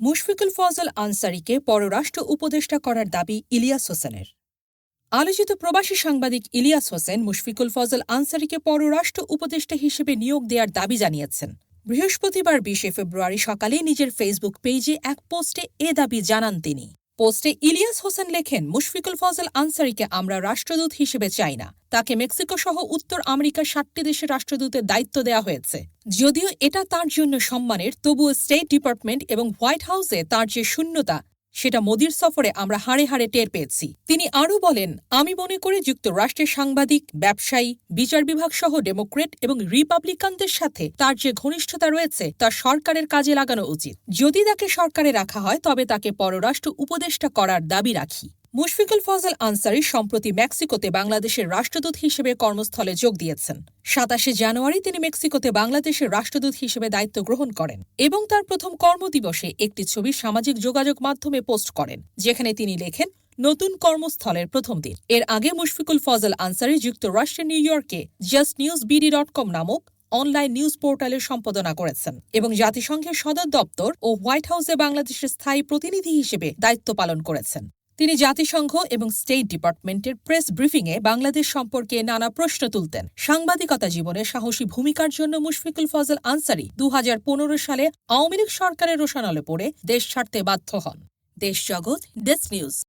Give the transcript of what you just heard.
মুশফিকুল ফজল আনসারিকে পররাষ্ট্র উপদেষ্টা করার দাবি ইলিয়াস হোসেনের। আলোচিত প্রবাসী সাংবাদিক ইলিয়াস হোসেন মুশফিকুল ফজল আনসারিকে পররাষ্ট্র উপদেষ্টা হিসেবে নিয়োগ দেওয়ার দাবি জানিয়েছেন। বৃহস্পতিবার বিশে ফেব্রুয়ারি সকালে নিজের ফেসবুক পেজে এক পোস্টে এ দাবি জানান তিনি। পোস্টে ইলিয়াস হোসেন লেখেন, মুশফিকুল ফজল আনসারিকে আমরা রাষ্ট্রদূত হিসেবে চাই না। তাকে মেক্সিকো সহ উত্তর আমেরিকার সাতটি দেশের রাষ্ট্রদূতের দায়িত্ব দেওয়া হয়েছে। যদিও এটা তার জন্য সম্মানের, তবুও স্টেট ডিপার্টমেন্ট এবং হোয়াইট হাউসে তার যে শূন্যতা সেটা মোদির সফরে আমরা হাড়ে হাড়ে টের পেয়েছি। তিনি আরও বলেন, আমি মনে করি যুক্তরাষ্ট্রের সাংবাদিক, ব্যবসায়ী, বিচার বিভাগ সহ ডেমোক্রেট এবং রিপাবলিকানদের সাথে তার যে ঘনিষ্ঠতা রয়েছে, তা সরকারের কাজে লাগানো উচিত। যদি তাকে সরকারে রাখা হয়, তবে তাকে পররাষ্ট্র উপদেষ্টা করার দাবি রাখি। মুশফিকুল ফজল আনসারি সম্প্রতি মেক্সিকোতে বাংলাদেশের রাষ্ট্রদূত হিসেবে কর্মস্থলে যোগ দিয়েছেন। সাতাশে জানুয়ারি তিনি মেক্সিকোতে বাংলাদেশের রাষ্ট্রদূত হিসেবে দায়িত্ব গ্রহণ করেন এবং তার প্রথম কর্মদিবসে একটি ছবি সামাজিক যোগাযোগ মাধ্যমে পোস্ট করেন, যেখানে তিনি লেখেন, নতুন কর্মস্থলের প্রথম দিন। এর আগে মুশফিকুল ফজল আনসারি যুক্তরাষ্ট্রের নিউ ইয়র্কে just news BD dot com নামক অনলাইন নিউজ পোর্টালের সম্পাদনা করেছেন এবং জাতিসংঘের সদর দপ্তর ও হোয়াইট হাউসে বাংলাদেশের স্থায়ী প্রতিনিধি হিসেবে দায়িত্ব পালন করেছেন। তিনি জাতিসংঘ এবং স্টেট ডিপার্টমেন্টের প্রেস ব্রিফিংয়ে বাংলাদেশ সম্পর্কে নানা প্রশ্ন তুলতেন। সাংবাদিকতা জীবনে সাহসী ভূমিকার জন্য মুশফিকুল ফজল আনসারি দু হাজার পনেরো সালে আওয়ামী লীগ সরকারের রোশানলে পড়ে দেশ ছাড়তে বাধ্য হন। দেশ জগৎ ডেস্ক নিউজ।